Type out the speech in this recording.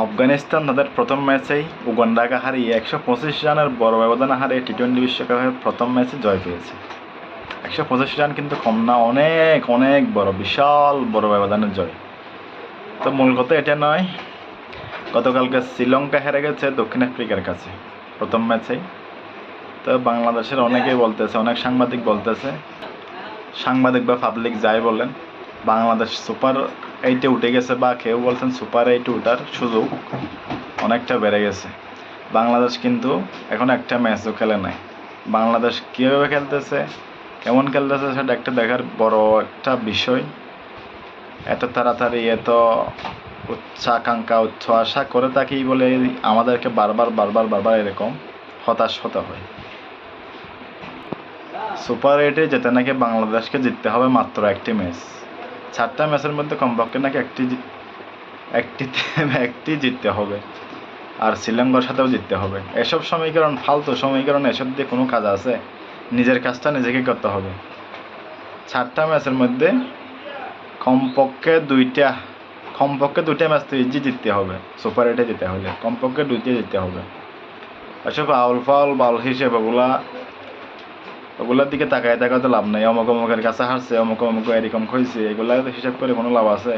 আফগানিস্তান তাদের প্রথম ম্যাচেই উগান্ডাকে হারিয়ে একশো পঁচিশ রানের বড় ব্যবধানে হারিয়ে টি টোয়েন্টি বিশ্বকাপের প্রথম ম্যাচে জয় পেয়েছে। একশো পঁচিশ রান কিন্তু কম না, অনেক অনেক বড়, বিশাল বড় ব্যবধানের জয়। তো মূল কথা এটা নয়, গতকালকে শ্রীলঙ্কা হেরে গেছে দক্ষিণ আফ্রিকার কাছে প্রথম ম্যাচেই। তো বাংলাদেশের অনেকেই বলতেছে, অনেক সাংবাদিক বলতেছে, সাংবাদিক বা পাবলিক যাই বলেন বাংলাদেশ সুপার এইটে উঠে গেছে বা কেউ বলছেন সুপার এইটে উঠার সুযোগ অনেকটা বেড়ে গেছে। বাংলাদেশ কিন্তু এখন একটা ম্যাচও খেলে নাই। বাংলাদেশ কীভাবে খেলতেছে, কেমন খেলতেছে সেটা একটা দেখার বড় একটা বিষয়। এত তাড়াতাড়ি, এত উচ্চাকাঙ্ক্ষা উচ্চ আশা করে থাকি বলে আমাদেরকে বারবার বারবার বারবার এরকম হতাশ হতে হয়। সুপার এইটে যেতে নাকি বাংলাদেশকে জিততে হবে মাত্র একটি ম্যাচ। চারটা ম্যাচের মধ্যে কমপক্ষে নাকি একটি জি- একটি একটি জিততে হবে। আর শ্রীলঙ্কার সাথেও জিততে হবে। এসব সমীকরণ, ফালতু সমীকরণ, এসব দিয়ে কোনো কাজ আছে? নিজের কাজটা নিজেকে করতে হবে। চারটা ম্যাচের মধ্যে কমপক্ষে দুইটা কমপক্ষে দুইটা ম্যাচ তো ইজি জিততে হবে। সুপার এইটে জিতে হলে। কমপক্ষে দুইটা জিততে হবে। এসব আউল ফাউল বাউল হিসেবে ওগুলা ওগুলোর দিকে তাকায় তাকায় তো লাভ নাই। অমুক অমুকের কাছে হারছে, অমুক অমুক এরকম খুঁজছে এগুলা হিসাব করে কোনো লাভ আছে?